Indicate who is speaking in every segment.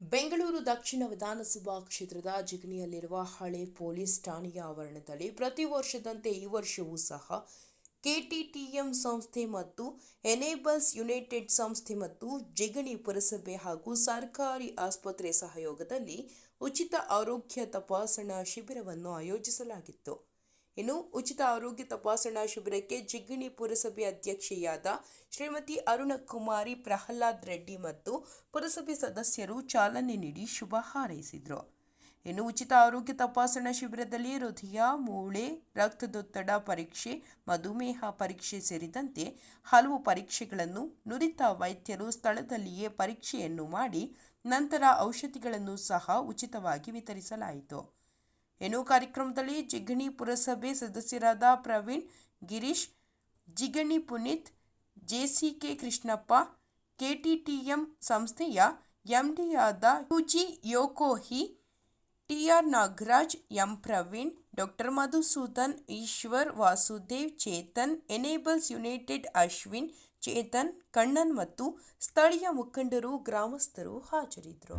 Speaker 1: ಬೆಂಗಳೂರು ದಕ್ಷಿಣ ವಿಧಾನಸಭಾ ಕ್ಷೇತ್ರದ ಜಿಗಣಿಯಲ್ಲಿರುವ ಹಳೆ ಪೊಲೀಸ್ ಠಾಣೆಯ ಆವರಣದಲ್ಲಿ ಪ್ರತಿ ವರ್ಷದಂತೆ ಈ ವರ್ಷವೂ ಸಹ ಕೆಟಿಟಿಎಂ ಸಂಸ್ಥೆ ಮತ್ತು ಎನೇಬಲ್ಸ್ ಯುನೈಟೆಡ್ ಸಂಸ್ಥೆ ಮತ್ತು ಜಿಗಣಿ ಪುರಸಭೆ ಹಾಗೂ ಸರ್ಕಾರಿ ಆಸ್ಪತ್ರೆ ಸಹಯೋಗದಲ್ಲಿ ಉಚಿತ ಆರೋಗ್ಯ ತಪಾಸಣಾ ಶಿಬಿರವನ್ನು ಆಯೋಜಿಸಲಾಗಿತ್ತು. ಇನ್ನು ಉಚಿತ ಆರೋಗ್ಯ ತಪಾಸಣಾ ಶಿಬಿರಕ್ಕೆ ಜಿಗ್ಗಿಣಿ ಪುರಸಭೆ ಅಧ್ಯಕ್ಷೆಯಾದ ಶ್ರೀಮತಿ ಅರುಣಕುಮಾರಿ ಪ್ರಹ್ಲಾದ್ ರೆಡ್ಡಿ ಮತ್ತು ಪುರಸಭೆ ಸದಸ್ಯರು ಚಾಲನೆ ನೀಡಿ ಶುಭ ಹಾರೈಸಿದರು. ಇನ್ನು ಉಚಿತ ಆರೋಗ್ಯ ತಪಾಸಣಾ ಶಿಬಿರದಲ್ಲಿ ಹೃದಯ, ಮೂಳೆ, ರಕ್ತದೊತ್ತಡ ಪರೀಕ್ಷೆ, ಮಧುಮೇಹ ಪರೀಕ್ಷೆ ಸೇರಿದಂತೆ ಹಲವು ಪರೀಕ್ಷೆಗಳನ್ನು ನುರಿತ ವೈದ್ಯರು ಸ್ಥಳದಲ್ಲಿಯೇ ಪರೀಕ್ಷೆಯನ್ನು ಮಾಡಿ ನಂತರ ಔಷಧಿಗಳನ್ನು ಸಹ ಉಚಿತವಾಗಿ ವಿತರಿಸಲಾಯಿತು. ಇನ್ನು ಕಾರ್ಯಕ್ರಮದಲ್ಲಿ ಜಿಗಣಿ ಪುರಸಭೆ ಸದಸ್ಯರಾದ ಪ್ರವೀಣ್, ಗಿರೀಶ್, ಜಿಗಣಿ ಪುನೀತ್, ಜೆಸಿಕೆ ಕೃಷ್ಣಪ್ಪ, ಕೆಟಿಟಿಎಂ ಸಂಸ್ಥೆಯ ಎಂಡಿಯಾದ Yuji Yokoi, TR Nagaraj, M Praveen, doctor Madhusudan, Eshwar, Vasudev, Chetan, enables United Ashwin, Chetan, Kannan ಮತ್ತು ಸ್ಥಳೀಯ ಮುಖಂಡರು, ಗ್ರಾಮಸ್ಥರು ಹಾಜರಿದ್ದರು.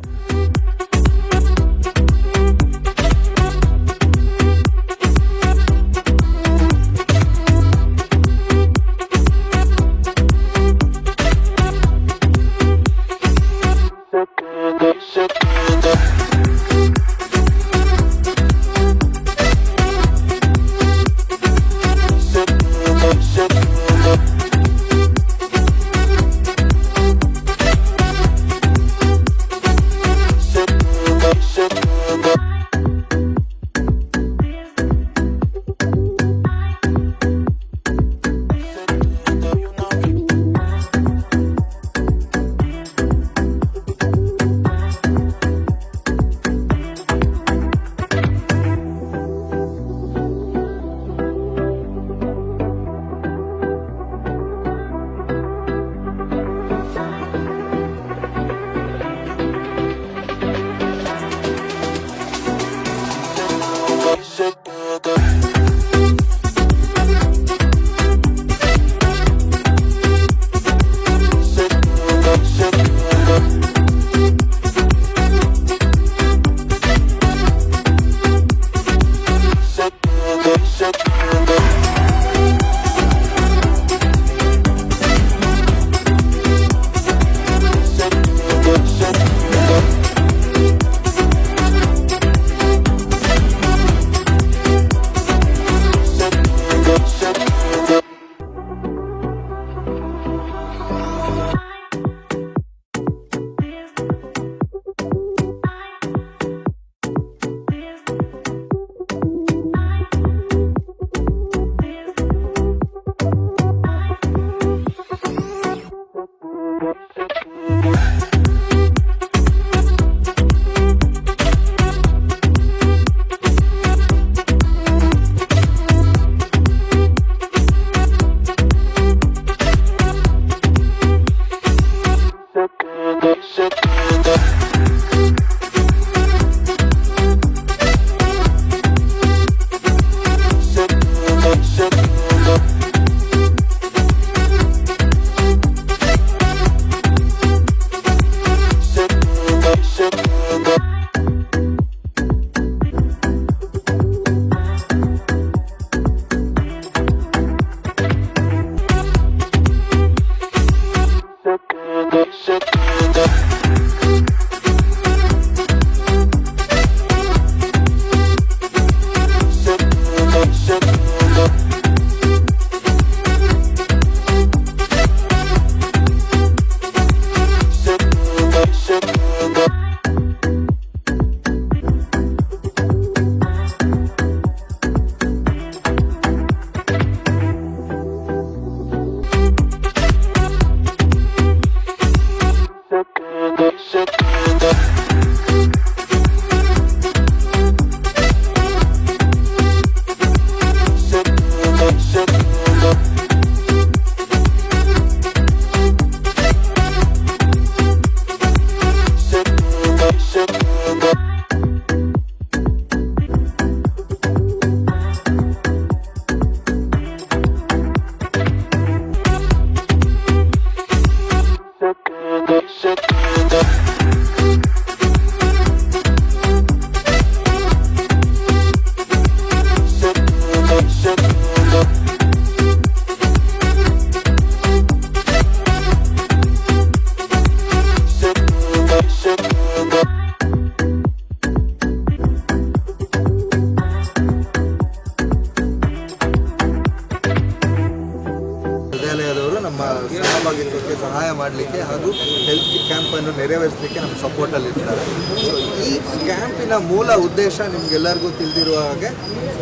Speaker 2: ನಮ್ಮ ಸಹಭಾಗಿತ್ವಕ್ಕೆ ಸಹಾಯ ಮಾಡಲಿಕ್ಕೆ ಹಾಗೂ ಹೆಲ್ತ್ ಕ್ಯಾಂಪನ್ನು ನೆರವೇರಿಸಲಿಕ್ಕೆ ನಮ್ಮ ಸಪೋರ್ಟಲ್ಲಿರ್ತಾರೆ ಸೊ ಈ ಕ್ಯಾಂಪಿನ ಮೂಲ ಉದ್ದೇಶ ನಿಮಗೆಲ್ಲರಿಗೂ ತಿಳಿದಿರುವ ಹಾಗೆ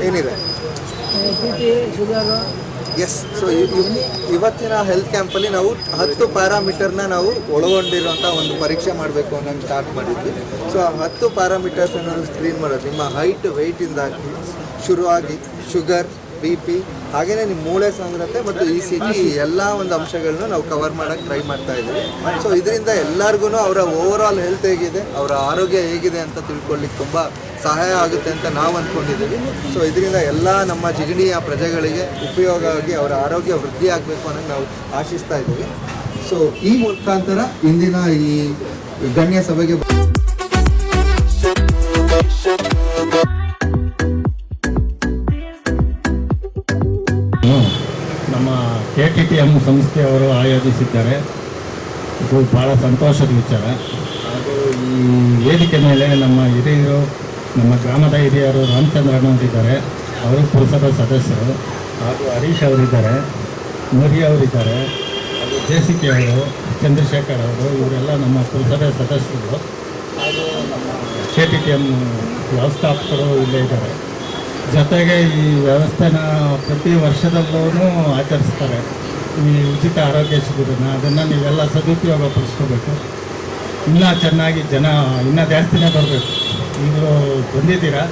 Speaker 2: ಏನಿದೆ? ಎಸ್ ಸೊ ಇವತ್ತಿನ ಹೆಲ್ತ್ ಕ್ಯಾಂಪಲ್ಲಿ ನಾವು ಹತ್ತು ಪ್ಯಾರಾಮೀಟರ್ನ ನಾವು ಒಳಗೊಂಡಿರುವಂಥ ಒಂದು ಪರೀಕ್ಷೆ ಮಾಡಬೇಕು ಅನ್ನೋದು ಸ್ಟಾರ್ಟ್ ಮಾಡಿದ್ವಿ. ಸೊ ಆ ಹತ್ತು ಪ್ಯಾರಾಮೀಟರ್ಸ್ ಅನ್ನೋದು ಸ್ಕ್ರೀನ್ ಮಾಡೋದು. ನಿಮ್ಮ ಹೈಟ್ ವೆಯ್ಟಿಂದಾಗಿ ಶುರುವಾಗಿ ಶುಗರ್ ಬಿ ಪಿ ಹಾಗೆಯೇ ನಿಮ್ಮ ಮೂಳೆ ಸಾಂದ್ರತೆ ಮತ್ತು ಇ ಸಿ ಜಿ ಎಲ್ಲ ಒಂದು ಅಂಶಗಳನ್ನ ನಾವು ಕವರ್ ಮಾಡೋಕ್ಕೆ ಟ್ರೈ ಮಾಡ್ತಾ ಇದ್ದೀವಿ. ಸೊ ಇದರಿಂದ ಎಲ್ಲರಿಗೂ ಅವರ ಓವರ್ ಆಲ್ ಹೆಲ್ತ್ ಹೇಗಿದೆ ಅವರ ಆರೋಗ್ಯ ಹೇಗಿದೆ ಅಂತ ತಿಳ್ಕೊಳ್ಳಿಕ್ಕೆ ತುಂಬ ಸಹಾಯ ಆಗುತ್ತೆ ಅಂತ ನಾವು ಅಂದ್ಕೊಂಡಿದ್ದೀವಿ ಸೊ ಇದರಿಂದ ಎಲ್ಲ ನಮ್ಮ ಜಿಗಣಿಯ ಪ್ರಜೆಗಳಿಗೆ ಉಪಯೋಗ ಆಗಿ ಅವರ ಆರೋಗ್ಯ ವೃದ್ಧಿ ಆಗಬೇಕು ಅನ್ನೋದು ನಾವು ಆಶಿಸ್ತಾ ಇದ್ದೀವಿ. ಸೊ ಈ ಮುಖಾಂತರ ಇಂದಿನ ಈ ಗಣ್ಯ ಸಭೆಗೆ
Speaker 3: ಟಿ ಎಂ ಸಂಸ್ಥೆಯವರು ಆಯೋಜಿಸಿದ್ದಾರೆ. ಇದು ಭಾಳ ಸಂತೋಷದ ವಿಚಾರ. ಹಾಗೂ ಈ ವೇದಿಕೆ ಮೇಲೆ ನಮ್ಮ ಹಿರಿಯರು, ನಮ್ಮ ಗ್ರಾಮದ ಹಿರಿಯರು ರಾಮಚಂದ್ರನವರಿದ್ದಾರೆ ಅವರು ಪುರಸಭಾ ಸದಸ್ಯರು. ಹಾಗೂ ಹರೀಶ್ ಅವರಿದ್ದಾರೆ. ಮುರಿ ಅವರಿದ್ದಾರೆ. ಹಾಗೂ ಜೆ ಸಿ ಕೆ ಅವರು, ಚಂದ್ರಶೇಖರ್ ಅವರು, ಇವರೆಲ್ಲ ನಮ್ಮ ಪುರಸಭೆ ಸದಸ್ಯರು. ಹಾಗೂ ನಮ್ಮ ಕೆ ಟಿ ಟಿ ಎಂ ವ್ಯವಸ್ಥಾಪಕರು ಇಲ್ಲೇ ಇದ್ದಾರೆ. ಜೊತೆಗೆ ಈ ವ್ಯವಸ್ಥೆನ ಪ್ರತಿ ವರ್ಷದಲ್ಲೂ ಆಚರಿಸ್ತಾರೆ. ಈ ಉಚಿತ ಆರೋಗ್ಯ ಶಿಬಿರನ ಅದನ್ನು ನೀವೆಲ್ಲ ಸದುಪಯೋಗ ಪಡಿಸ್ಕೋಬೇಕು. ಇನ್ನೂ ಚೆನ್ನಾಗಿ ಜನ ಇನ್ನೂ ಜಾಸ್ತಿನೇ ಬರಬೇಕು. ನೀವು ಬಂದಿದ್ದೀರಾ?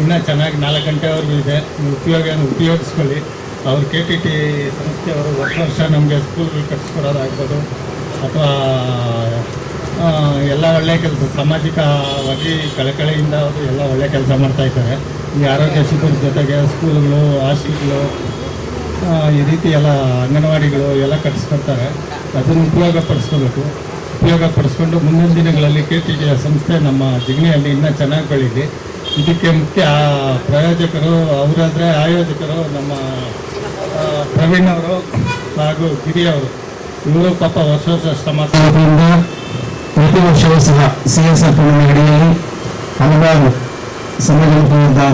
Speaker 3: ಇನ್ನೂ ಚೆನ್ನಾಗಿ ನಾಲ್ಕು ಗಂಟೆವರೆಗೂ ಇದೆ. ನೀವು ಉಪಯೋಗ ಉಪಯೋಗಿಸ್ಕೊಳ್ಳಿ. ಅವ್ರು ಕೆ ಟಿ ಟಿ ಸಂಸ್ಥೆಯವರು ವರ್ಷ ವರ್ಷ ನಮಗೆ ಸ್ಕೂಲ್ಗಳು ಕಟ್ಸ್ಕೊಡೋದಾಗ್ಬೋದು. ಅಥವಾ ಎಲ್ಲ ಒಳ್ಳೆಯ ಕೆಲಸ ಸಾಮಾಜಿಕವಾಗಿ ಕಳಕಳಿಯಿಂದ ಅವರು ಎಲ್ಲ ಒಳ್ಳೆಯ ಕೆಲಸ ಮಾಡ್ತಾಯಿದ್ದಾರೆ ಈ ಆರೋಗ್ಯ ಶಿಬಿರದ ಜೊತೆಗೆ ಸ್ಕೂಲ್ಗಳು ಹಾಸ್ಪಿಟ್ಲು ಆ, ಈ ರೀತಿ ಎಲ್ಲ ಅಂಗನವಾಡಿಗಳು ಎಲ್ಲ ಕಟ್ಸ್ಕೊಡ್ತಾರೆ ಅದನ್ನು ಉಪಯೋಗ ಪಡಿಸ್ಕೋಬೇಕು ಉಪಯೋಗ ಪಡಿಸ್ಕೊಂಡು ಮುಂದಿನ ದಿನಗಳಲ್ಲಿ ಕೆ ಟಿ ಟಿಯ ಸಂಸ್ಥೆ ನಮ್ಮ ಜಿಗಣಿಯಲ್ಲಿ ಇನ್ನೂ ಚೆನ್ನಾಗಿ ಬೆಳೀಲಿ. ಇದಕ್ಕೆ ಮುಖ್ಯ ಪ್ರಾಯೋಜಕರು, ಅವರಾದರೆ ಆಯೋಜಕರು ನಮ್ಮ ಪ್ರವೀಣ್ ಅವರು ಹಾಗೂ ಗಿರಿ ಅವರು ಇವರು ಪಾಪ ವರ್ಷ ವರ್ಷ ಶ್ರಮ
Speaker 4: ಪ್ರತಿ ವರ್ಷವೂ ಸಹ ಸಿ ಎಸ್ ಎಫ್ ಅಡಿಯಲ್ಲಿ ಹಲವಾರು ಸಮಯದ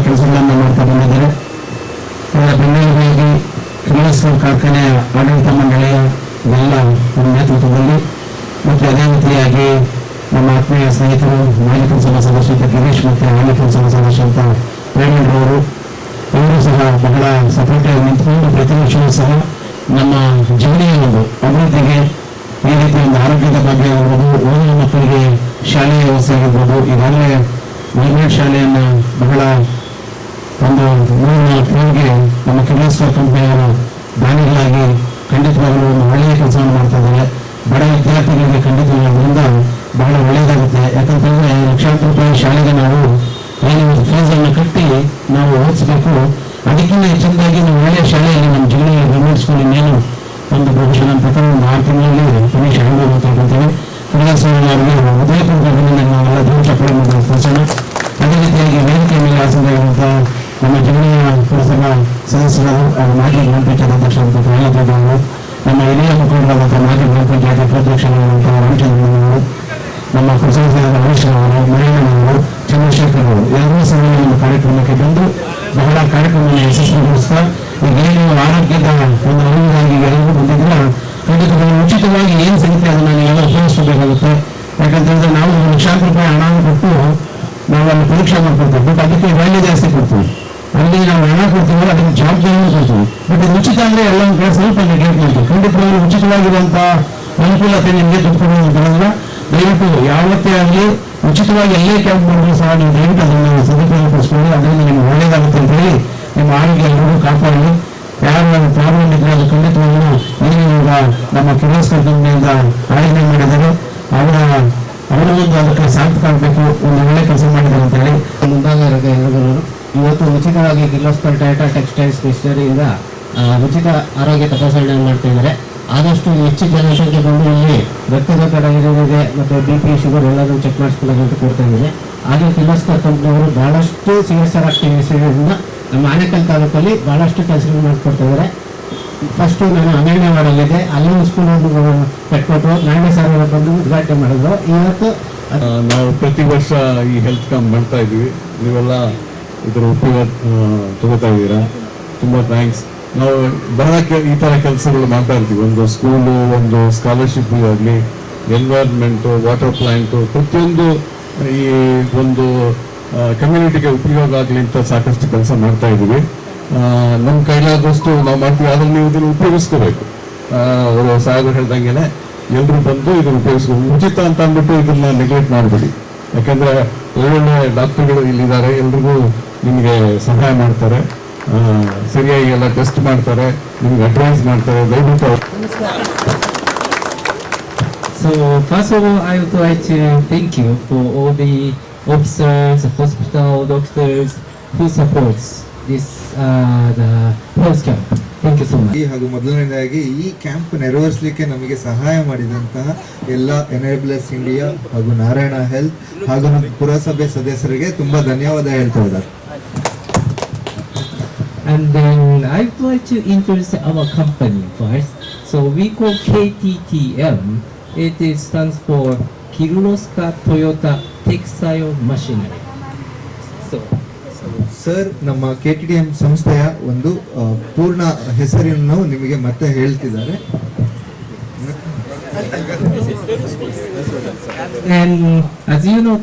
Speaker 4: ಕೆಲಸಗಳನ್ನು ಮಾಡ್ತಾ ಬಂದಿದ್ದಾರೆ. ಅವರ ಕ್ರಿಮಿಸ್ಕೂಲ್ ಕಾರ್ಖಾನೆಯ ಆಡಳಿತ ಮಂಡಳಿಯ ಎಲ್ಲ ನೇತೃತ್ವದಲ್ಲಿ ಮತ್ತು ಅದೇ ರೀತಿಯಾಗಿ ನಮ್ಮ ಆತ್ಮೀಯ ಸ್ನೇಹಿತರು ಮಾಜಿ ಪುರಸಭಾ ಸದಸ್ಯ ಗಿರೀಶ್ ಮತ್ತು ಹಾಲಿ ಪುರಸಭಾ ಸದಸ್ಯಂತ ಪ್ರೇಮಣ್ಣ ಅವರು ಇವರು ಸಹ ಬಹಳ ಸಪೋರ್ಟಿವ್ ನಿಂತುಕೊಂಡು ಪ್ರತಿ ವರ್ಷವೂ ಸಹ ನಮ್ಮ ಜಿಲ್ಲೆಯ ಒಂದು ಅಭಿವೃದ್ಧಿಗೆ ಈ ರೀತಿಯ ಒಂದು ಆರೋಗ್ಯದ ಬಗ್ಗೆ ಆಗಿರ್ಬೋದು ಓದಿನ ಮಕ್ಕಳಿಗೆ ಶಾಲೆಯ ವ್ಯವಸ್ಥೆ ಆಗಿರ್ಬೋದು, ಈಗಾಗಲೇ ಗೌರ್ಮೆಂಟ್ ಶಾಲೆಯನ್ನು ಬಹಳ ಒಂದು ಮೂರು ನಾಲ್ಕು ತಿಂಗಳಿಗೆ ನಮ್ಮ ಕಿರ್ಲೋಸ್ಕರ್ ಕಂಪನಿಯವರು ದಾನಿಗಳಾಗಿ ಖಂಡಿತವಾಗಲೂ ಒಂದು ಒಳ್ಳೆಯ ಕೆಲಸವನ್ನು ಮಾಡ್ತಾ ಇದ್ದಾರೆ. ಬಡ ವಿದ್ಯಾರ್ಥಿಗಳಿಗೆ ಖಂಡಿತವಾಗಿ ಅದರಿಂದ ಬಹಳ ಒಳ್ಳೆಯದಾಗುತ್ತೆ. ಯಾಕಂತಂದ್ರೆ ಲಕ್ಷಾಂತರ ರೂಪಾಯಿ ಶಾಲೆಗೆ ನಾವು ಏನು ಫೀಸನ್ನು ಕಟ್ಟಿ ನಾವು ಓದಿಸ್ಬೇಕು. ಅದಕ್ಕಿಂತ ಹೆಚ್ಚಿನದಾಗಿ ನಾವು ಒಳ್ಳೆಯ ಶಾಲೆಯಲ್ಲಿ ನಮ್ಮ ಜಿಲ್ಲೆಯ ಗೌರ್ಮೆಂಟ್ ಸ್ಕೂಲ್ ಇನ್ನೇನು ಒಂದು ಪ್ರೊಫೆಷನ್ ಅಂತ ಒಂದು ಆರು ತಿಂಗಳಲ್ಲಿ ಫಿನಿಶ್ ಆಗಬೇಕು ಅಂತ ಹೇಳ್ಕೊಳ್ತೇವೆ ಕುಮಾರಸ್ವಾಮಿ ಅವರಿಗೆ ಉದಯಪುರದಿಂದ ಉಚಿತವಾಗಿರುವಂಥ ಅನುಕೂಲತೆ ನಿಮಗೆ ತುಂಬಿಕೊಳ್ಳೋದ್ರಿಂದ ದಯವಿಟ್ಟು ಯಾವತ್ತೇ ಆಗಲಿ ಉಚಿತವಾಗಿ ಎಲ್ಲೇ ಕ್ಯಾಂಪ್ ಮಾಡಿದ್ರು ಸಹ ನೀವು ದಯವಿಟ್ಟು ಅದನ್ನು ಸದುಪಯೋಗಪಡಿಸ್ಕೊಳ್ಳಿ. ಅದರಿಂದ ನಿಮ್ಗೆ ಒಳ್ಳೇದಾಗುತ್ತೆ ಅಂತ ಹೇಳಿ ನಿಮ್ಮ ಆರೋಗ್ಯ ಎಲ್ಲರೂ ಕಾಪಾಡಲಿ. ಯಾರು ಪ್ರಾಬ್ಲಮ್ ಇದ್ರೆ ಅದು ಖಂಡಿತವಾಗ್ಲೂ ಏನು ನಮ್ಮ ಕಿರ್ಲೋಸ್ಕರ್ ಕಂಪನಿಯಿಂದ ಆಯೋಜನೆ ಮಾಡಿದ್ದಾರೆ. ಅವರ ಅವರ ಒಂದು ಅದಕ್ಕೆ ಸಾಧ್ಯ ಆಗಬೇಕು, ಒಂದು ಒಳ್ಳೆ ಕೆಲಸ ಮಾಡಿದ್ದಾರೆ ಅಂತ ಹೇಳಿ.
Speaker 5: ಮುಂದಾಗಿರೋದು ಎಲ್ಲರೂ ಇವತ್ತು ಉಚಿತವಾಗಿ ಕಿರ್ಲೋಸ್ಕರ್ ಟಾಟಾ ಟೆಕ್ಸ್ಟೈಲ್ಸ್ ಮಿಷನರಿಯಿಂದ ಉಚಿತ ಆರೋಗ್ಯ ತಪಾಸಣೆ ಮಾಡ್ತಾ ಇದ್ದಾರೆ. ಆದಷ್ಟು ಹೆಚ್ಚು ಜನಸಂಖ್ಯೆ ಬಂದು ಇಲ್ಲಿ ರಕ್ತದ ಕಡಗಿರುವಿದೆ ಮತ್ತು ಬಿ ಪಿ ಶುಗರ್ ಎಲ್ಲರೂ ಚೆಕ್ ಮಾಡಿಸ್ಕೊಳ್ಳೋದು ಅಂತ ಕೊಡ್ತಾ ಇದ್ದೀನಿ. ಹಾಗೆ ಕಿಲೋಸ್ಕರ್ ಕಂಪ್ನಿಯವರು ಬಹಳಷ್ಟು ಸಿ ಎಸ್ ಆರ್ ಸೇವೆಯಿಂದ ನಮ್ಮ ಆನೇಕಲ್ ತಾಲೂಕಲ್ಲಿ ಬಹಳಷ್ಟು ಕೆಲಸಗಳು ಮಾಡಿಕೊಡ್ತಾ ಇದ್ದಾರೆ. ಫಸ್ಟು ನಾನು ಮಾಡಲಿದೆ ಅಲ್ಲಿ ಒಂದು ಕಟ್ಕೊಟ್ಟು ನಾಳೆ ಸರ್ ಬಂದು ಉದ್ಘಾಟನೆ ಮಾಡಿದ್ರು. ಇವತ್ತು
Speaker 6: ನಾವು ಪ್ರತಿ ವರ್ಷ ಈ ಹೆಲ್ತ್ ಕ್ಯಾಂಪ್ ಮಾಡ್ತಾ ಇದ್ದೀವಿ. ನೀವೆಲ್ಲ ಇದರ ಉಪಯೋಗ ತಗೋತಾ ಇದ್ದೀರಾ? ತುಂಬ ಥ್ಯಾಂಕ್ಸ್ ನಾವು ಬಹಳ ಈ ಥರ ಕೆಲಸಗಳು ಮಾಡ್ತಾ ಇರ್ತೀವಿ. ಒಂದು ಸ್ಕೂಲು ಒಂದು ಸ್ಕಾಲರ್ಶಿಪ್ ಆಗಲಿ ಎನ್ವೈರ್ಮೆಂಟು ವಾಟರ್ ಪ್ಲಾಂಟು ಪ್ರತಿಯೊಂದು ಈ ಒಂದು ಕಮ್ಯುನಿಟಿಗೆ ಉಪಯೋಗ ಆಗಲಿ ಅಂತ ಸಾಕಷ್ಟು ಕೆಲಸ ಮಾಡ್ತಾ ಇದ್ದೀವಿ. ನಮ್ಮ ಕೈಲಾದಷ್ಟು ನಾವು ಮಾಡ್ತೀವಿ. ಆದರೆ ನೀವು ಇದನ್ನು ಉಪಯೋಗಿಸ್ಕೋಬೇಕು. ಅವರು ಸಾಹೇಬರು ಹೇಳ್ದಂಗೆನೆ ಎಲ್ಲರೂ ಬಂದು ಇದನ್ನು ಉಪಯೋಗಿಸ್ಬೇಕು ಉಚಿತ ಅಂತ ಅಂದ್ಬಿಟ್ಟು ಇದನ್ನ ನೆಗ್ಲೆಕ್ಟ್ ಮಾಡಬೇಡಿ. ಯಾಕಂದ್ರೆ ಒಳ್ಳೊಳ್ಳೆ ಡಾಕ್ಟರ್ಗಳು ಇಲ್ಲಿದ್ದಾರೆ. ಎಲ್ರಿಗೂ ನಿಮಗೆ ಸಹಾಯ ಮಾಡ್ತಾರೆ. ಸರಿಯಾಗಿ ಎಲ್ಲ ಟೆಸ್ಟ್ ಮಾಡ್ತಾರೆ ನಿಮ್ಗೆ ಅಡ್ವೈಸ್ ಮಾಡ್ತಾರೆ ದಯವಿಟ್ಟು
Speaker 5: So first of all, I would like to thank you for all the officers, hospital doctors who supports this uh, the health camp. Thank you so much.
Speaker 2: ಹಾಗೂ ಮೊದಲನೇದಾಗಿ ಈ ಕ್ಯಾಂಪ್ ನೆರವೇರಿಸಲಿಕ್ಕೆ ನಮಗೆ ಸಹಾಯ ಮಾಡಿದಂತಹ ಎಲ್ಲ ಎನೇಬಲರ್ಸ್ ಇಂಡಿಯಾ ಹಾಗೂ ನಾರಾಯಣ ಹೆಲ್ತ್ ಹಾಗೂ ನಮ್ಮ ಪುರಸಭೆ ಸದಸ್ಯರಿಗೆ ತುಂಬಾ ಧನ್ಯವಾದ ಹೇಳ್ತಾ ಇದ್ದಾರೆ
Speaker 5: And then I'd like to introduce our company first. So we call KTTM. It is stands for Kirloska Toyota Textile Machinery. So
Speaker 2: sir ನಮ್ಮ ಕೆ ಟಿ ಡಿ ಎಂ ಸಂಸ್ಥೆಯ ಒಂದು ಪೂರ್ಣ ಹೆಸರನ್ನು ನಿಮಗೆ ಮತ್ತೆ ಹೇಳ್ತಿದ್ದಾರೆ
Speaker 5: And as you know,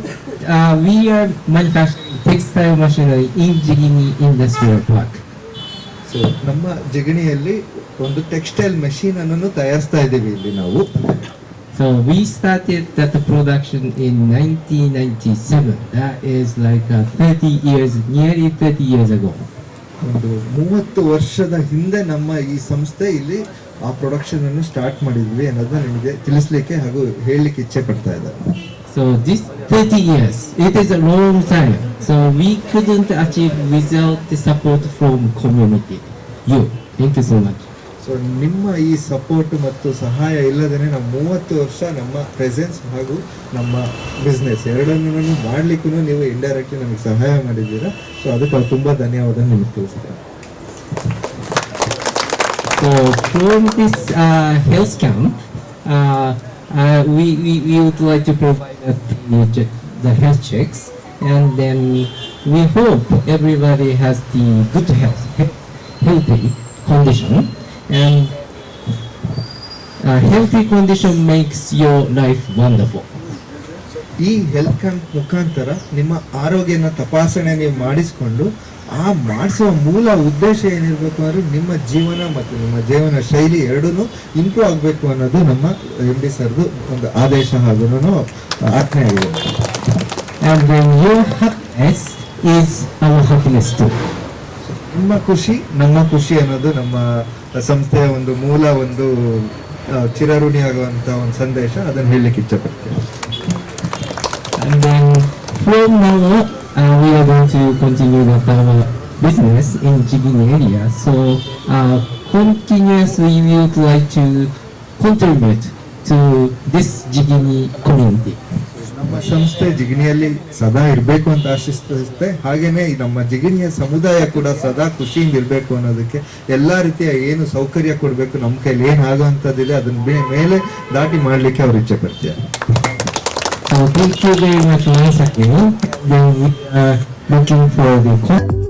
Speaker 5: uh, we are manufacturing textile machinery in Jigini Industrial Park.
Speaker 2: ನಮ್ಮ ಜಗಣಿಯಲ್ಲಿ ಒಂದು ಟೆಕ್ಸ್ಟೈಲ್ ಮೆಷಿನ್ ಅನ್ನು ತಯಾರಿಸ್ತಾ ಇದ್ದೀವಿ ಇಲ್ಲಿ ನಾವು
Speaker 5: So we started that production in 1997. That is like uh, 30 years, nearly 30 years ago.
Speaker 2: ಒಂದು ಮೂವತ್ತು ವರ್ಷದ ಹಿಂದೆ ನಮ್ಮ ಈ ಸಂಸ್ಥೆ ಇಲ್ಲಿ ಆ ಪ್ರೊಡಕ್ಷನ್ ಅನ್ನು ಸ್ಟಾರ್ಟ್ ಮಾಡಿದ್ವಿ ಅನ್ನೋದನ್ನ ನಿಮಗೆ ತಿಳಿಸ್ಲಿಕ್ಕೆ ಹಾಗೂ ಹೇಳಲಿಕ್ಕೆ ಇಚ್ಛೆ ಪಡ್ತಾ ಇದ್ದಾರೆ
Speaker 5: So this 30 years, it is a long time. So we couldn't achieve without the support from community. You, thank you so much.
Speaker 2: So ನಿಮ್ಮ ಈ ಸಪೋರ್ಟ್ ಮತ್ತು ಸಹಾಯ ಇಲ್ಲದೇ ನಾವು ಮೂವತ್ತು ವರ್ಷ ನಮ್ಮ ಪ್ರೆಸೆನ್ಸ್ ಹಾಗೂ ನಮ್ಮ ಬಿಸ್ನೆಸ್ ಎರಡನ್ನೂ ಮಾಡ್ಲಿಕ್ಕೂ ನೀವು ಇಂಡೈರೆಕ್ಟ್ಲಿ ನಮಗೆ ಸಹಾಯ ಮಾಡಿದ್ದೀರಾ ಸೊ ಅದಕ್ಕೆ ತುಂಬಾ ಧನ್ಯವಾದ ನಿಮಗೆ ತಿಳಿಸ್ತಾರೆ
Speaker 5: So from this uh, health camp, uh, uh, we, we, we would like to provide uh, the, the health checks and then we hope everybody has the good health, healthy condition and a healthy condition makes your life wonderful.
Speaker 2: ಈ health camp ಮುಖಾಂತರ ನಿಮ್ಮ ಆರೋಗ್ಯನ ತಪಾಸಣೆ ನೀವು ಮಾಡಿಸ್ಕೊಂಡು ಆ ಮಾಡಿಸುವ ಮೂಲ ಉದ್ದೇಶ ಏನಿರಬೇಕು ಅಂದರೆ ನಿಮ್ಮ ಜೀವನ ಮತ್ತು ನಿಮ್ಮ ಜೀವನ ಶೈಲಿ ಎರಡೂ ಇಂಪ್ರೂವ್ ಆಗಬೇಕು ಅನ್ನೋದು ನಮ್ಮ ಎಂ ಡಿ ಸರ್ದು ಒಂದು ಆದೇಶ ಹಾಗೂ ಆಜ್ಞೆ ಆಗಿದೆ. ನಿಮ್ಮ ಖುಷಿ ನಮ್ಮ ಖುಷಿ ಅನ್ನೋದು ನಮ್ಮ ಸಂಸ್ಥೆಯ ಒಂದು ಮೂಲ ಒಂದು ಚಿರಋಣಿ ಆಗುವಂಥ ಒಂದು ಸಂದೇಶ. ಅದನ್ನು ಹೇಳಲಿಕ್ಕೆ ಇಚ್ಛಪಡ್ತೇನೆ.
Speaker 5: Uh, we are going to continue with our business in Jigin area. So uh, continuously we would like to contribute to this Jigini community.
Speaker 2: ನಮ್ಮ ಸಂಸ್ಥೆ ಜಿಗಣಿಯಲ್ಲಿ ಸದಾ ಇರಬೇಕು ಅಂತ ಆಶಿಸುತ್ತೆ ಹಾಗೇನೆ ನಮ್ಮ ಜಿಗಣಿಯ ಸಮುದಾಯ ಕೂಡ ಸದಾ ಖುಷಿಯಿಂದ ಇರಬೇಕು ಅನ್ನೋದಕ್ಕೆ ಎಲ್ಲಾ ರೀತಿಯ ಏನು ಸೌಕರ್ಯ ಕೊಡಬೇಕು ನಮ್ಮ ಕೈಲಿ ಏನು ಆಗುವಂಥದ್ದಿದೆ ಅದನ್ನ ಮೇಲೆ ದಾಟಿ ಮಾಡಲಿಕ್ಕೆ ಅವ್ರು ಇಚ್ಛೆ ಪಡ್ತಾರೆ
Speaker 5: they uh, looking for the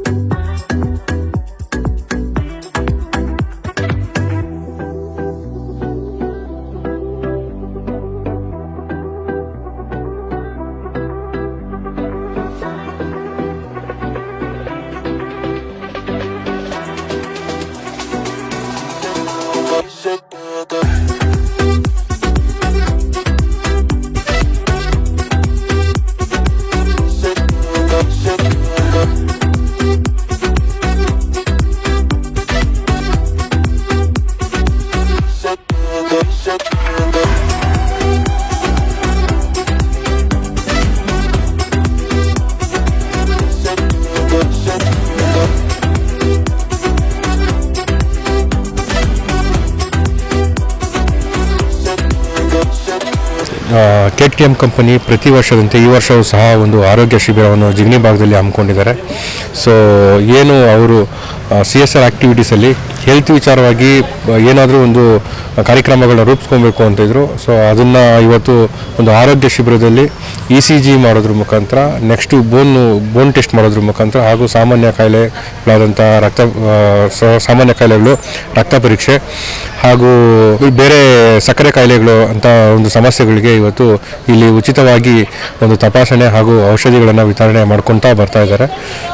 Speaker 7: K T M company ಪ್ರತಿ ವರ್ಷದಂತೆ ಈ ವರ್ಷವೂ ಸಹ ಒಂದು ಆರೋಗ್ಯ ಶಿಬಿರವನ್ನು ಜಿಗ್ನಿ ಭಾಗದಲ್ಲಿ ಹಮ್ಮಿಕೊಂಡಿದ್ದಾರೆ. ಸೊ ಏನು ಅವರು ಸಿ ಎಸ್ ಆರ್ ಆ್ಯಕ್ಟಿವಿಟೀಸಲ್ಲಿ ಹೆಲ್ತ್ ವಿಚಾರವಾಗಿ ಏನಾದರೂ ಒಂದು ಕಾರ್ಯಕ್ರಮಗಳನ್ನ ರೂಪಿಸ್ಕೊಬೇಕು ಅಂತಿದ್ರು ಸೊ ಅದನ್ನು ಇವತ್ತು ಒಂದು ಆರೋಗ್ಯ ಶಿಬಿರದಲ್ಲಿ ಇ ಸಿ ಜಿ ಮಾಡೋದ್ರ ಮುಖಾಂತರ ನೆಕ್ಸ್ಟು ಬೋನ್ ಬೋನ್ ಟೆಸ್ಟ್ ಮಾಡೋದ್ರ ಮುಖಾಂತರ ಹಾಗೂ ಸಾಮಾನ್ಯ ಕಾಯಿಲೆಗಳಾದಂಥ ರಕ್ತ ಸಾಮಾನ್ಯ ಕಾಯಿಲೆಗಳು, ರಕ್ತ ಪರೀಕ್ಷೆ ಹಾಗೂ ಬೇರೆ ಸಕ್ಕರೆ ಕಾಯಿಲೆಗಳು ಅಂತ ಒಂದು ಸಮಸ್ಯೆಗಳಿಗೆ ಇವತ್ತು ಇಲ್ಲಿ ಉಚಿತವಾಗಿ ಒಂದು ತಪಾಸಣೆ ಹಾಗೂ ಔಷಧಿಗಳನ್ನು ವಿತರಣೆ ಮಾಡ್ಕೊತಾ ಬರ್ತಾ ಇದ್ದಾರೆ.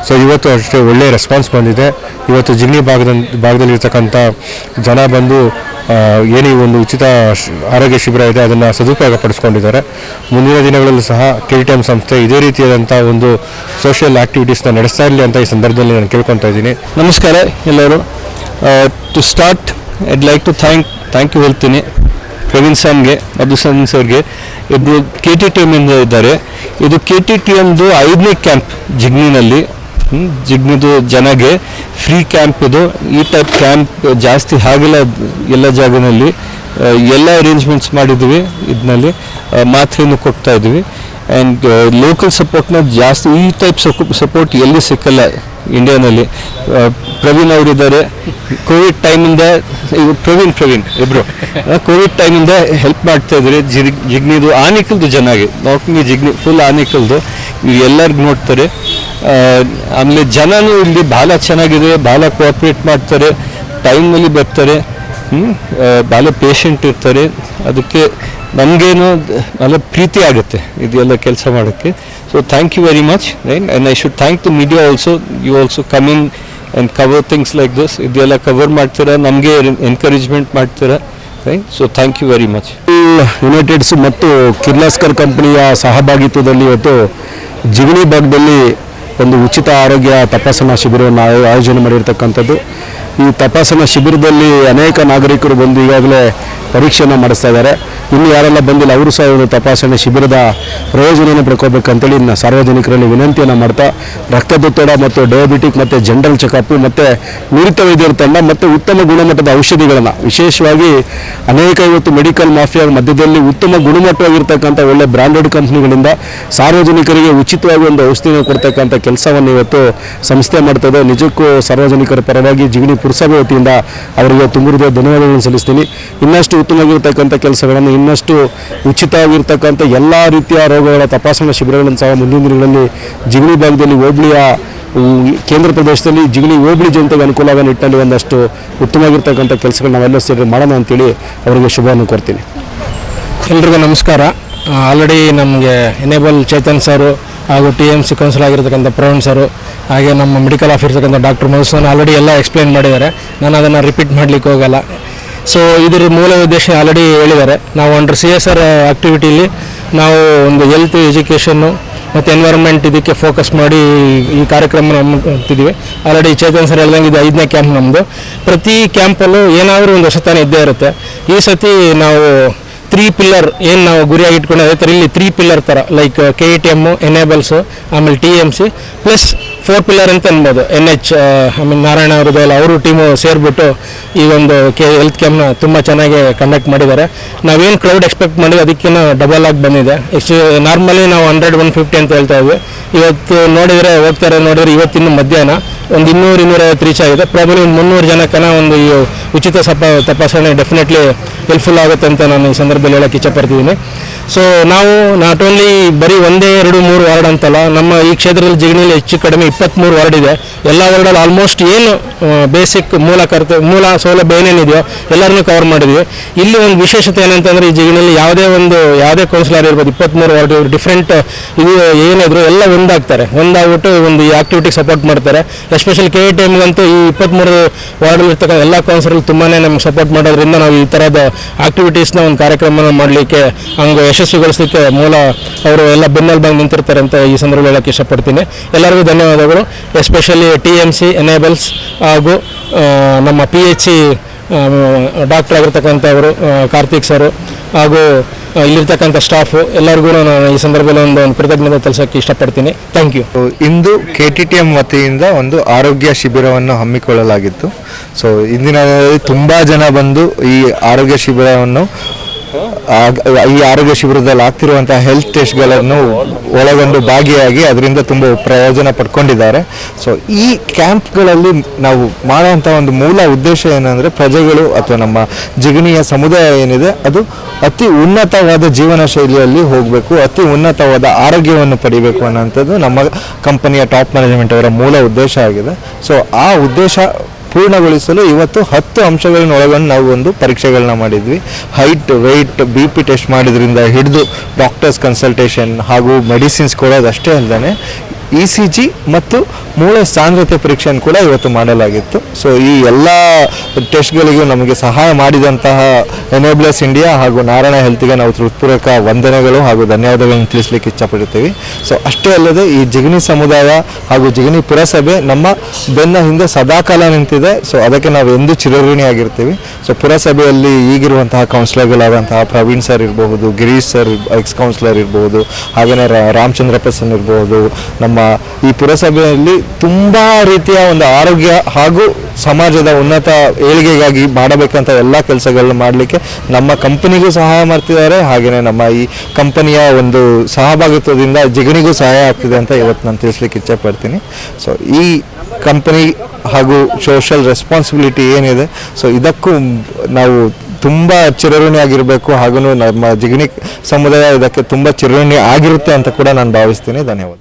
Speaker 7: ಸೊ ಇವತ್ತು ಅಷ್ಟೇ ಒಳ್ಳೆಯ ರೆಸ್ಪಾನ್ಸ್ ಬಂದಿದೆ. ಇವತ್ತು ಜಿಗ್ನಿ ಭಾಗದ ಭಾಗದಲ್ಲಿರ್ತಕ್ಕಂಥ ಜನ ಬಂದು ಏನು ಒಂದು ಉಚಿತ ಆರೋಗ್ಯ ಶಿಬಿರ ಇದೆ, ಅದನ್ನು ಸದುಪಯೋಗ ಪಡಿಸ್ಕೊಂಡಿದ್ದಾರೆ ಮುಂದಿನ ದಿನಗಳಲ್ಲೂ ಸಹ ಕೆ ಟಿ ಎಂ ಸಂಸ್ಥೆ ಇದೇ ರೀತಿಯಾದಂಥ ಒಂದು ಸೋಷಿಯಲ್ ಆ್ಯಕ್ಟಿವಿಟೀಸ್ನ ನಡೆಸ್ತಾ ಇರಲಿ ಅಂತ ಈ ಸಂದರ್ಭದಲ್ಲಿ ನಾನು ಕೇಳ್ಕೊತಾ ಇದ್ದೀನಿ.
Speaker 8: ನಮಸ್ಕಾರ ಎಲ್ಲರೂ. To start I'd like to thank thank you ಹೇಳ್ತೀನಿ. ಪ್ರವೀಣ್ ಸನ್ಗೆ ಮಧುಸೂದನ್ ಸರ್ಗೆ. ಇಬ್ಬರು ಕೆ ಟಿ ಟಿ ಎಮ್ಮಿಂದ ಇದ್ದಾರೆ. ಇದು ಕೆ ಟಿ ಟಿ ಎಮ್ದು ಐದನೇ ಕ್ಯಾಂಪ್ ಜಿಗ್ನಿನಲ್ಲಿ. ಜಿಗ್ನಿದು ಜನಗೆ ಫ್ರೀ ಕ್ಯಾಂಪ್ ಇದು, ಈ ಟೈಪ್ ಕ್ಯಾಂಪ್ ಜಾಸ್ತಿ ಆಗಿಲ್ಲ ಎಲ್ಲ ಜಾಗದಲ್ಲಿ. ಎಲ್ಲ ಅರೇಂಜ್ಮೆಂಟ್ಸ್ ಮಾಡಿದ್ವಿ ಇದರಲ್ಲಿ ಮಾತ್ರೆಯನ್ನು ಕೊಡ್ತಾ ಇದ್ವಿ. ಆ್ಯಂಡ್ ಲೋಕಲ್ ಸಪೋರ್ಟ್ನ ಜಾಸ್ತಿ, ಈ ಟೈಪ್ ಸಪೋರ್ಟ್ ಎಲ್ಲಿ ಸಿಕ್ಕಲ್ಲ ಇಂಡಿಯಾನಲ್ಲಿ ಪ್ರವೀಣ್ ಅವರಿದ್ದಾರೆ. ಕೋವಿಡ್ ಟೈಮಿಂದ ಪ್ರವೀಣ್ ಪ್ರವೀಣ್, ಇಬ್ರು. ಕೋವಿಡ್ ಟೈಮಿಂದ ಹೆಲ್ಪ್ ಮಾಡ್ತಾ ಇದ್ದಾರೆ ಜಿಗ್ ಜಿಗ್ನಿದು ಆನಿಕಲ್ದು ಚೆನ್ನಾಗಿ ನಾಲ್ಕನೇ ಜಿಗ್ನಿ ಫುಲ್ ಆನಿಕಲ್ದು. ಎಲ್ಲರಿಗೂ ನೋಡ್ತಾರೆ. ಆಮೇಲೆ ಜನನೂ ಇಲ್ಲಿ ಭಾಳ ಚೆನ್ನಾಗಿದೆ ಭಾಳ ಕೋಆಪ್ರೇಟ್ ಮಾಡ್ತಾರೆ ಟೈಮಲ್ಲಿ ಬರ್ತಾರೆ ಭಾಳ ಪೇಷಂಟ್ ಇರ್ತಾರೆ. ಅದಕ್ಕೆ ನಮಗೇನು ಭಾಳ ಪ್ರೀತಿ ಆಗುತ್ತೆ ಇದೆಲ್ಲ ಕೆಲಸ ಮಾಡೋಕ್ಕೆ. So thank you very much right and I should thank the media also you also coming and cover things like this ಇದೆಲ್ಲ ಕವರ್ ಮಾಡ್ತೀರಾ? ನಮಗೆ ಎನ್ಕರೇಜ್ಮೆಂಟ್ ಮಾಡ್ತೀರಾ? Right so thank you very much
Speaker 9: Uniteds ಮತ್ತು ಕಿರ್ಲಾಸ್ಕರ್ ಕಂಪನಿಯ ಸಹಭಾಗಿತ್ವದಲ್ಲಿ ಇವತ್ತು ಜಿಗಣಿ ಭಾಗದಲ್ಲಿ ಒಂದು ಉಚಿತ ಆರೋಗ್ಯ ತಪಾಸಣಾ ಶಿಬಿರವನ್ನು ಆಯೋಜನೆ ಮಾಡಿರ್ತಕ್ಕಂಥದ್ದು. ಈ ತಪಾಸಣಾ ಶಿಬಿರದಲ್ಲಿ ಅನೇಕ ನಾಗರಿಕರು ಬಂದು ಈಗಾಗಲೇ ಪರೀಕ್ಷೆಯನ್ನು ಮಾಡಿಸ್ತಾ ಇದ್ದಾರೆ. ಇನ್ನು ಯಾರೆಲ್ಲ ಬಂದಿಲ್ಲ, ಅವರು ಸಹ ಒಂದು ತಪಾಸಣೆ ಶಿಬಿರದ ಪ್ರಯೋಜನವನ್ನು ಪಡ್ಕೋಬೇಕಂತೇಳಿ ಇನ್ನು ಸಾರ್ವಜನಿಕರಲ್ಲಿ ವಿನಂತಿಯನ್ನು ಮಾಡ್ತಾ, ರಕ್ತದೊತ್ತಡ ಮತ್ತು ಡಯಾಬಿಟಿಕ್ ಮತ್ತು ಜನರಲ್ ಚೆಕಪ್ ಮತ್ತು ನುರಿತ ವೈದ್ಯರ ತಂಡ ಮತ್ತು ಉತ್ತಮ ಗುಣಮಟ್ಟದ ಔಷಧಿಗಳನ್ನು, ವಿಶೇಷವಾಗಿ ಅನೇಕ ಇವತ್ತು ಮೆಡಿಕಲ್ ಮಾಫಿಯಾ ಮಧ್ಯದಲ್ಲಿ ಉತ್ತಮ ಗುಣಮಟ್ಟವಾಗಿರ್ತಕ್ಕಂಥ ಒಳ್ಳೆ ಬ್ರಾಂಡೆಡ್ ಕಂಪ್ನಿಗಳಿಂದ ಸಾರ್ವಜನಿಕರಿಗೆ ಉಚಿತವಾಗಿ ಒಂದು ಔಷಧಿನ ಕೊಡ್ತಕ್ಕಂಥ ಕೆಲಸವನ್ನು ಇವತ್ತು ಸಂಸ್ಥೆ ಮಾಡ್ತದೆ. ನಿಜಕ್ಕೂ ಸಾರ್ವಜನಿಕರ ಪರವಾಗಿ ಜಿಗಣಿ ಪುರಸಭೆ ವತಿಯಿಂದ ಅವರಿಗೆ ತುಂಬಿರುವ ಧನ್ಯವಾದಗಳನ್ನು ಸಲ್ಲಿಸ್ತೀನಿ. ಇನ್ನಷ್ಟು ಉತ್ತಮವಾಗಿರ್ತಕ್ಕಂಥ ಕೆಲಸಗಳನ್ನು ಇನ್ನಷ್ಟು ಉಚಿತವಾಗಿರ್ತಕ್ಕಂಥ ಎಲ್ಲ ರೀತಿಯ ರೋಗಗಳ ತಪಾಸಣಾ ಶಿಬಿರಗಳನ್ನು ಸಹ ಮುಂದಿನ ದಿನಗಳಲ್ಲಿ ಜಿಗಳಿ ಭಾಗದಲ್ಲಿ ಹೋಬಳಿಯ ಕೇಂದ್ರ ಪ್ರದೇಶದಲ್ಲಿ ಜಿಗಳಿ ಹೋಬಳಿ ಜನತೆಗೆ ಅನುಕೂಲ ಆಗೋ ನಿಟ್ಟಿನಲ್ಲಿ ಒಂದಷ್ಟು ಉತ್ತಮವಾಗಿರ್ತಕ್ಕಂಥ ಕೆಲಸಗಳು ನಾವೆಲ್ಲ ಸೇರಿ ಮಾಡೋಣ ಅಂತೇಳಿ ಅವರಿಗೆ ಶುಭವನ್ನು ಕೋರ್ತೀನಿ.
Speaker 10: ಎಲ್ರಿಗೂ ನಮಸ್ಕಾರ. ಆಲ್ರೆಡಿ ನಮಗೆ ಎನೇಬಲ್ ಚೇತನ್ ಸರು ಹಾಗೂ ಟಿ ಎಂ ಸಿ ಕೌನ್ಸಿಲ್ ಆಗಿರ್ತಕ್ಕಂಥ ಪ್ರವೀಣ್ ಸರು, ಹಾಗೆ ನಮ್ಮ ಮೆಡಿಕಲ್ ಆಫೀಸ್ ಇರ್ತಕ್ಕಂಥ ಡಾಕ್ಟರ್ ಮಧುಸೂದನ್ ಆಲ್ರೆಡಿ ಎಲ್ಲ ಎಕ್ಸ್ಪ್ಲೇನ್ ಮಾಡಿದ್ದಾರೆ. ನಾನು ಅದನ್ನು ರಿಪೀಟ್ ಮಾಡಲಿಕ್ಕೆ ಹೋಗಲ್ಲ. ಸೊ ಇದರ ಮೂಲ ಉದ್ದೇಶ ಆಲ್ರೆಡಿ ಹೇಳಿದ್ದಾರೆ. ನಾವು ಅಂಡರ್ ಸಿ ಎಸ್ ಆರ್ ಆಕ್ಟಿವಿಟಿಲಿ ನಾವು ಒಂದು ಹೆಲ್ತ್ ಎಜುಕೇಷನ್ನು ಮತ್ತು ಎನ್ವೈರನ್ಮೆಂಟ್ ಇದಕ್ಕೆ ಫೋಕಸ್ ಮಾಡಿ ಈ ಕಾರ್ಯಕ್ರಮ ಮಾಡ್ತಿದ್ದೀವಿ ಆಲ್ರೆಡಿ ಚೇತನ್ ಸರ್ ಹೇಳ್ದಂಗೆ ಇದು ಐದನೇ ಕ್ಯಾಂಪ್ ನಮ್ಮದು ಪ್ರತಿ ಕ್ಯಾಂಪಲ್ಲೂ ಏನಾದರೂ ಒಂದು ಹೊಸತನ ಇದ್ದೇ ಇರುತ್ತೆ. ಈ ಸತಿ ನಾವು ತ್ರೀ ಪಿಲ್ಲರ್ ಏನು ನಾವು ಗುರಿಯಾಗಿ ಇಟ್ಕೊಂಡು ಅದೇ ಥರ ಇಲ್ಲಿ ತ್ರೀ ಪಿಲ್ಲರ್ ಥರ like K E T M enables ಆಮೇಲೆ T M C plus four pillar ಅಂತ ಅನ್ಬೋದು. ಎನ್ ಎಚ್ ಆಮೇಲೆ ನಾರಾಯಣ ಅವರು ಎಲ್ಲ ಅವರು ಟೀಮು ಸೇರಿಬಿಟ್ಟು ಈ ಒಂದು ಕೆ ಹೆಲ್ತ್ ಕ್ಯಾಂಪ್ನ ತುಂಬ ಚೆನ್ನಾಗಿ ಕಂಡಕ್ಟ್ ಮಾಡಿದ್ದಾರೆ. ನಾವೇನು ಕ್ರೌಡ್ ಎಕ್ಸ್ಪೆಕ್ಟ್ ಮಾಡಿದ್ವಿ ಅದಕ್ಕಿಂತ ಡಬಲ್ ಆಗಿ ಬಂದಿದೆ. ಎಷ್ಟು ನಾರ್ಮಲಿ ನಾವು ಹಂಡ್ರೆಡ್ ಒನ್ ಫಿಫ್ಟಿ ಅಂತ ಹೇಳ್ತಾ ಇದ್ವಿ. ಇವತ್ತು ನೋಡಿದರೆ ಹೋಗ್ತಾರೆ ನೋಡಿದ್ರೆ ಇವತ್ತಿನ ಮಧ್ಯಾಹ್ನ ಒಂದು ಇನ್ನೂರು, ಇನ್ನೂರೈವತ್ತು ರೀಚ್ ಆಗಿದೆ. ಪ್ರಾಬ್ಲಿ ಒಂದು ಮುನ್ನೂರು ಜನಕ್ಕನ ಒಂದು ಈ ಉಚಿತ ಸಪ, ತಪಾಸಣೆ ಡೆಫಿನೆಟ್ಲಿ ಹೆಲ್ಪ್ಫುಲ್ ಆಗುತ್ತೆ ಅಂತ ನಾನು ಈ ಸಂದರ್ಭದಲ್ಲಿ ಹೇಳಕ್ಕೆ ಇಚ್ಛಪಡ್ತಿದ್ದೀನಿ. ಸೊ ನಾವು ನಾಟ್ ಓನ್ಲಿ ಬರೀ ಒಂದೇ ಎರಡು ಮೂರು ವಾರ್ಡ್ ಅಂತಲ್ಲ, ನಮ್ಮ ಈ ಕ್ಷೇತ್ರದಲ್ಲಿ ಜಿಗಣಿಲಿ ಹೆಚ್ಚು ಕಡಿಮೆ ಇಪ್ಪತ್ತ್ಮೂರು ವಾರ್ಡ್ ಇದೆ. ಎಲ್ಲ ವಾರ್ಡಲ್ಲಿ ಆಲ್ಮೋಸ್ಟ್ ಏನು ಬೇಸಿಕ್ ಮೂಲ ಕರ್ತ, ಮೂಲ ಸೌಲಭ್ಯ ಏನೇನಿದೆಯೋ ಎಲ್ಲರನ್ನೂ ಕವರ್ ಮಾಡಿದ್ವಿ. ಇಲ್ಲಿ ಒಂದು ವಿಶೇಷತೆ ಏನಂತಂದ್ರೆ, ಈ ಜಿಗಣಿಲಿ ಯಾವುದೇ ಒಂದು, ಯಾವುದೇ ಕೌನ್ಸಿಲರ್ ಇರ್ಬೋದು ಇಪ್ಪತ್ತ್ಮೂರು ವಾರ್ಡ್ ಡಿಫ್ರೆಂಟ್ ಇದು ಏನಿದ್ರು ಎಲ್ಲ ಒಂದಾಗ್ತಾರೆ. ಒಂದಾಗ್ಬಿಟ್ಟು ಒಂದು ಈ ಆ್ಯಕ್ಟಿವಿಟಿಗೆ ಸಪೋರ್ಟ್ ಮಾಡ್ತಾರೆ. ಎಸ್ಪೆಷಲಿ ಕೆ ಎ ಟಿ ಎಮ್ಗಂತೂ ಈ ಇಪ್ಪತ್ತ್ಮೂರು ವಾರ್ಡಲ್ಲಿ ಇರ್ತಕ್ಕಂಥ ಎಲ್ಲ ಕೌನ್ಸಿಲರ್ ತುಂಬಾ ನಮ್ಗೆ ಸಪೋರ್ಟ್ ಮಾಡೋದ್ರಿಂದ ನಾವು ಈ ಥರದ ಆಕ್ಟಿವಿಟೀಸ್ನ ಒಂದು ಕಾರ್ಯಕ್ರಮನ ಮಾಡಲಿಕ್ಕೆ ಹಂಗೆ ಯಶಸ್ವಿಗೊಳಿಸಲಿಕ್ಕೆ ಮೂಲ ಅವರು ಎಲ್ಲ ಬೆನ್ನೆಲ್ ಬಂದು ನಿಂತಿರ್ತಾರೆ ಅಂತ ಈ ಸಂದರ್ಭ ಹೇಳೋಕ್ಕೆ ಇಷ್ಟಪಡ್ತೀನಿ. ಎಲ್ಲರಿಗೂ ಧನ್ಯವಾದಗಳು. Especially T M C enables ಹಾಗೂ ನಮ್ಮ ಪಿ ಎಚ್ ಸಿ ಡಾಕ್ಟರ್ ಆಗಿರ್ತಕ್ಕಂಥವರು ಕಾರ್ತಿಕ್ ಸರು ಹಾಗೂ ಇಲ್ಲಿರ್ತಕ್ಕಂಥ ಸ್ಟಾಫು ಎಲ್ಲರಿಗೂ ನಾನು ಈ ಸಂದರ್ಭದಲ್ಲಿ ಒಂದು ಒಂದು ಕೃತಜ್ಞತೆ ತಿಳಿಸೋಕ್ಕೆ ಇಷ್ಟಪಡ್ತೀನಿ. ಥ್ಯಾಂಕ್ ಯು
Speaker 2: ಇಂದು ಕೆ ಟಿ ಟಿ ಎಂ ವತಿಯಿಂದ ಒಂದು ಆರೋಗ್ಯ ಶಿಬಿರವನ್ನು ಹಮ್ಮಿಕೊಳ್ಳಲಾಗಿತ್ತು. ಸೊ ಇಂದಿನ ತುಂಬ ಜನ ಬಂದು ಈ ಆರೋಗ್ಯ ಶಿಬಿರವನ್ನು ಈ ಆರೋಗ್ಯ ಶಿಬಿರದಲ್ಲಿ ಆಗ್ತಿರುವಂತಹ ಹೆಲ್ತ್ ಟೆಸ್ಟ್ಗಳನ್ನು ಒಳಗೊಂಡು ಭಾಗಿಯಾಗಿ ಅದರಿಂದ ತುಂಬ ಪ್ರಯೋಜನ ಪಡ್ಕೊಂಡಿದ್ದಾರೆ. ಸೊ ಈ ಕ್ಯಾಂಪ್ಗಳಲ್ಲಿ ನಾವು ಮಾಡುವಂಥ ಒಂದು ಮೂಲ ಉದ್ದೇಶ ಏನಂದರೆ ಪ್ರಜೆಗಳು ಅಥವಾ ನಮ್ಮ ಜಿಗಣಿಯ ಸಮುದಾಯ ಏನಿದೆ, ಅದು ಅತಿ ಉನ್ನತವಾದ ಜೀವನ ಶೈಲಿಯಲ್ಲಿ ಹೋಗಬೇಕು, ಅತಿ ಉನ್ನತವಾದ ಆರೋಗ್ಯವನ್ನು ಪಡಿಬೇಕು ಅನ್ನೋಂಥದ್ದು ನಮ್ಮ ಕಂಪನಿಯ ಟಾಪ್ ಮ್ಯಾನೇಜ್ಮೆಂಟ್ ಅವರ ಮೂಲ ಉದ್ದೇಶ ಆಗಿದೆ. ಸೊ ಆ ಉದ್ದೇಶ ಪೂರ್ಣಗೊಳಿಸಲು ಇವತ್ತು ಹತ್ತು ಅಂಶಗಳನ್ನ ಒಳಗೊಂಡು ನಾವು ಒಂದು ಪರೀಕ್ಷೆಗಳನ್ನ ಮಾಡಿದ್ವಿ. Height weight B P test ಮಾಡಿದ್ರಿಂದ ಹಿಡಿದು ಡಾಕ್ಟರ್ಸ್ ಕನ್ಸಲ್ಟೇಷನ್ ಹಾಗೂ ಮೆಡಿಸಿನ್ಸ್ ಕೊಡೋದಷ್ಟೇ ಅಲ್ಲದೆ ಇ ಸಿ ಜಿ ಮತ್ತು ಮೂಳೆ ಸಾಂದ್ರತೆ ಪರೀಕ್ಷೆಯನ್ನು ಕೂಡ ಇವತ್ತು ಮಾಡಲಾಗಿತ್ತು. ಸೊ ಈ ಎಲ್ಲ ಟೆಸ್ಟ್ಗಳಿಗೂ ನಮಗೆ ಸಹಾಯ ಮಾಡಿದಂತಹ ಎನೇಬ್ಲಸ್ ಇಂಡಿಯಾ ಹಾಗೂ ನಾರಾಯಣ ಹೆಲ್ತ್ಗೆ ನಾವು ಹೃತ್ಪೂರ್ವಕ ವಂದನೆಗಳು ಹಾಗೂ ಧನ್ಯವಾದಗಳನ್ನು ತಿಳಿಸ್ಲಿಕ್ಕೆ ಇಷ್ಟಪಡ್ತೀವಿ ಸೊ ಅಷ್ಟೇ ಅಲ್ಲದೆ ಈ ಜಿಗಣಿ ಸಮುದಾಯ ಹಾಗೂ ಜಿಗಣಿ ಪುರಸಭೆ ನಮ್ಮ ಬೆನ್ನ ಹಿಂದೆ ಸದಾಕಾಲ ನಿಂತಿದೆ. ಸೊ ಅದಕ್ಕೆ ನಾವು ಎಂದೂ ಚಿರಋಣಿಯಾಗಿರ್ತೀವಿ ಸೊ ಪುರಸಭೆಯಲ್ಲಿ ಈಗಿರುವಂತಹ ಕೌನ್ಸಿಲರ್ಗಳಾದಂತಹ ಪ್ರವೀಣ್ ಸರ್ ಇರಬಹುದು, ಗಿರೀಶ್ ಸರ್ ಎಕ್ಸ್ ಕೌನ್ಸಿಲರ್ ಇರಬಹುದು ಹಾಗೆಯೇ ರಾಮಚಂದ್ರ ಪ್ರಸನ್ ಇರಬಹುದು, ನಮ್ಮ ಈ ಪುರಸಭೆಯಲ್ಲಿ ತುಂಬ ರೀತಿಯ ಒಂದು ಆರೋಗ್ಯ ಹಾಗೂ ಸಮಾಜದ ಉನ್ನತ ಏಳಿಗೆಗಾಗಿ ಮಾಡಬೇಕಂತ ಎಲ್ಲ ಕೆಲಸಗಳನ್ನ ಮಾಡಲಿಕ್ಕೆ ನಮ್ಮ ಕಂಪನಿಗೂ ಸಹಾಯ ಮಾಡ್ತಿದ್ದಾರೆ. ಹಾಗೆಯೇ ನಮ್ಮ ಈ ಕಂಪನಿಯ ಒಂದು ಸಹಭಾಗಿತ್ವದಿಂದ ಜಿಗಣಿಗೂ ಸಹಾಯ ಆಗ್ತಿದೆ ಅಂತ ಇವತ್ತು ನಾನು ತಿಳಿಸ್ಲಿಕ್ಕೆ ಇಚ್ಛೆಪಡ್ತೀನಿ. ಸೊ ಈ ಕಂಪನಿ ಹಾಗೂ ಸೋಷಲ್ ರೆಸ್ಪಾನ್ಸಿಬಿಲಿಟಿ ಏನಿದೆ ಸೊ ಇದಕ್ಕೂ ನಾವು ತುಂಬ ಚಿರಋಣಿ ಆಗಿರಬೇಕು ಹಾಗೂ ನಮ್ಮ ಜಿಗಣಿ ಸಮುದಾಯ ಇದಕ್ಕೆ ತುಂಬ ಚಿರಋಣಿ ಆಗಿರುತ್ತೆ ಅಂತ ಕೂಡ ನಾನು ಭಾವಿಸ್ತೀನಿ. ಧನ್ಯವಾದ